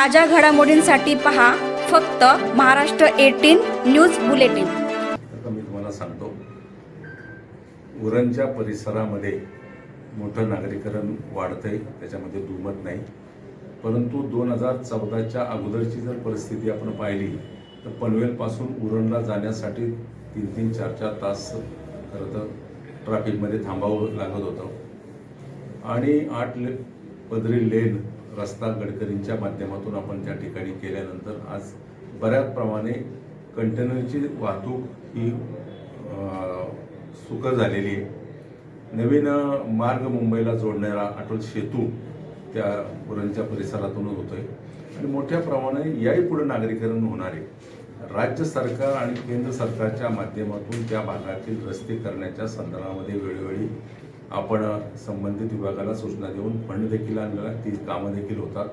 ताज्या घडामोडींसाठी पहा फक्त महाराष्ट्र एटीन न्यूज बुलेटिन. आता मी तुम्हाला सांगतो उरणच्या परिसरामध्ये मोठं नागरीकरण वाढतंय त्याच्यामध्ये दुमत नाही. परंतु दोन हजार चौदाच्या अगोदरची जर परिस्थिती आपण पाहिली तर पनवेलपासून उरणला जाण्यासाठी तीन तीन चार चार तास खरं तर ट्रॅफिकमध्ये थांबावं लागत होतं. आणि आठ ले पदरी लेन रस्ता गडकरींच्या माध्यमातून आपण त्या ठिकाणी केल्यानंतर आज बऱ्याच प्रमाणे कंटेनरची वाहतूक ही सुखं सुकर झालेली आहे. नवीन मार्ग मुंबईला जोडणारा अटल सेतू त्या पुरणच्या परिसरातूनच होतो आहे आणि मोठ्या प्रमाणे याही पुढे नागरीकरण होणार आहे. राज्य सरकार आणि केंद्र सरकारच्या माध्यमातून त्या भागातील रस्ते करण्याच्या संदर्भामध्ये वेळोवेळी आपण संबंधित विभागाला सूचना देऊन फंड देखील आणलेला ती कामं देखील होतात.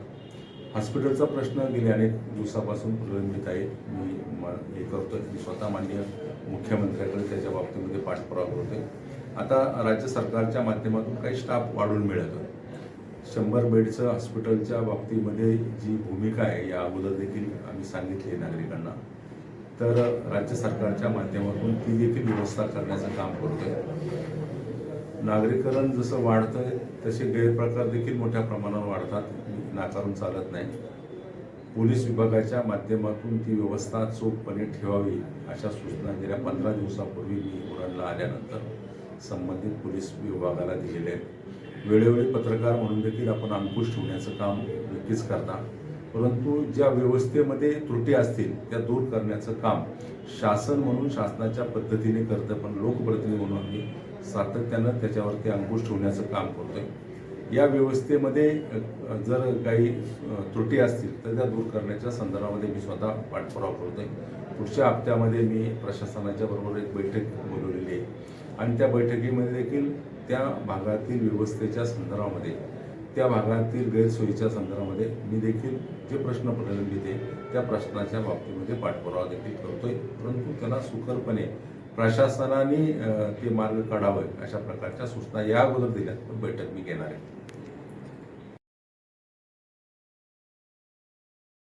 हॉस्पिटलचा प्रश्न गेले अनेक दिवसापासून प्रलंबित आहे. मी म- हे करतोय. मी स्वतः माननीय मुख्यमंत्र्याकडे त्याच्या बाबतीमध्ये पाठपुरावा करतोय. आता राज्य सरकारच्या माध्यमातून काही स्टाफ वाढून मिळतं शंभर बेडचं हॉस्पिटलच्या बाबतीमध्ये जी भूमिका आहे या अगोदर देखील आम्ही सांगितली आहे नागरिकांना. तर राज्य सरकारच्या माध्यमातून ती देखील व्यवस्था करण्याचं काम करतोय. नागरीकरण जसं वाढतं तसे गैरप्रकार देखील मोठ्या प्रमाणावर वाढतात. नाकारून चालत नाही. पोलीस विभागाच्या माध्यमातून ती व्यवस्था चोखपणे ठेवावी अशा सूचना गेल्या पंधरा दिवसापूर्वी मी उरणला आल्यानंतर संबंधित पोलीस विभागाला दिलेल्या आहेत. वेळोवेळी पत्रकार म्हणून देखील आपण अंकुश ठेवण्याचं काम नक्कीच करता. परंतु ज्या व्यवस्थेमध्ये त्रुटी असतील त्या दूर करण्याचं काम शासन म्हणून शासनाच्या पद्धतीने करतं पण लोकप्रतिनिधी म्हणून आम्ही सातत्यानं त्याच्यावरती अंकुश ठेवण्याचं काम करतोय. या व्यवस्थेमध्ये जर काही त्रुटी असतील तर त्या दूर करण्याच्या संदर्भामध्ये मी स्वतः पाठपुरावा करतोय. पुढच्या हप्त्यामध्ये मी प्रशासनाच्या बरोबर एक बैठक बोलवलेली आहे. आणि त्या बैठकीमध्ये देखील त्या भागातील व्यवस्थेच्या संदर्भामध्ये त्या भागातील गैरसोयीच्या संदर्भामध्ये मी देखील जे प्रश्न प्रलंबित आहे त्या प्रश्नाच्या बाबतीमध्ये पाठपुरावा देखील करतोय. परंतु त्यांना सुकरपणे प्रशासनाने ते मार्ग काढावे अशा प्रकारच्या सूचना या अगोदर दिल्यात. पण बैठक मी घेणार आहे.